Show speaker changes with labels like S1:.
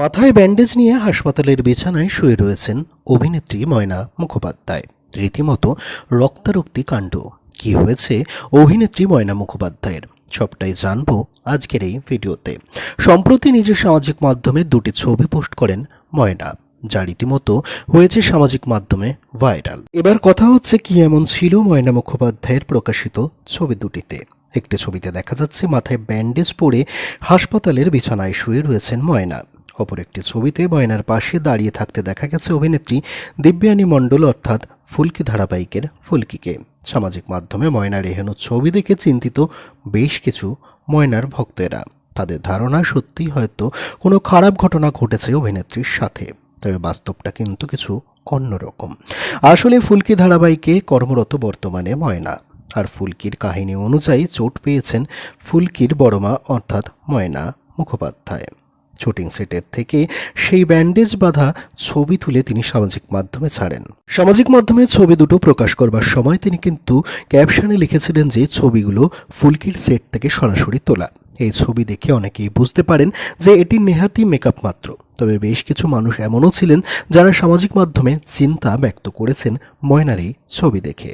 S1: মাথায় ব্যান্ডেজ নিয়ে হাসপাতালের বিছানায় শুয়ে রয়েছেন অভিনেত্রী ময়না মুখোপাধ্যায়। রীতিমতো রক্তারক্তি কাণ্ড। কি হয়েছে অভিনেত্রী ময়না মুখোপাধ্যায়ের? সবটাই জানব আজকের এই ভিডিওতে। সম্প্রতি নিজের সামাজিক মাধ্যমে দুটি ছবি পোস্ট করেন ময়না, যা রীতিমতো হয়েছে সামাজিক মাধ্যমে ভাইরাল। এবার কথা হচ্ছে কি এমন ছিল ময়না মুখোপাধ্যায়ের প্রকাশিত ছবি দুটিতে। একটি ছবিতে দেখা যাচ্ছে মাথায় ব্যান্ডেজ পরে হাসপাতালের বিছানায় শুয়ে রয়েছেন ময়না। অপর একটি ছবিতে ময়নার পাশে দাঁড়িয়ে থাকতে দেখা গেছে অভিনেত্রী দিব্যানী মণ্ডল, অর্থাৎ ফুলকি ধারাবাহিকের ফুলকিকে। সামাজিক মাধ্যমে ময়নার এহেন ছবি দেখে চিন্তিত বেশ কিছু ময়নার ভক্তেরা। তাদের ধারণা সত্যিই হয়তো কোনো খারাপ ঘটনা ঘটেছে অভিনেত্রীর সাথে, তবে বাস্তবটা কিন্তু কিছু অন্যরকম আসলে ফুলকি ধারাবাহিকে কর্মরত বর্তমানে ময়না, আর ফুলকির কাহিনী অনুযায়ী চোট পেয়েছেন ফুলকির বড়মা, অর্থাৎ ময়না মুখোপাধ্যায়। শুটিং সেটের থেকে সেই ব্যান্ডেজ বাঁধা ছবি তুলে তিনি সামাজিক মাধ্যমে ছাড়েন। সামাজিক মাধ্যমে ছবি দুটো প্রকাশ করবার সময় তিনি কিন্তু ক্যাপশনে লিখেছিলেন যে ছবিগুলো ফুলকির সেট থেকে সরাসরি তোলা। এই ছবি দেখে অনেকেই বুঝতে পারেন যে এটি নেহাতি মেকআপ মাত্র। তবে বেশ কিছু মানুষ এমনও ছিলেন যারা সামাজিক মাধ্যমে চিন্তা ব্যক্ত করেছেন ময়নার এই ছবি দেখে।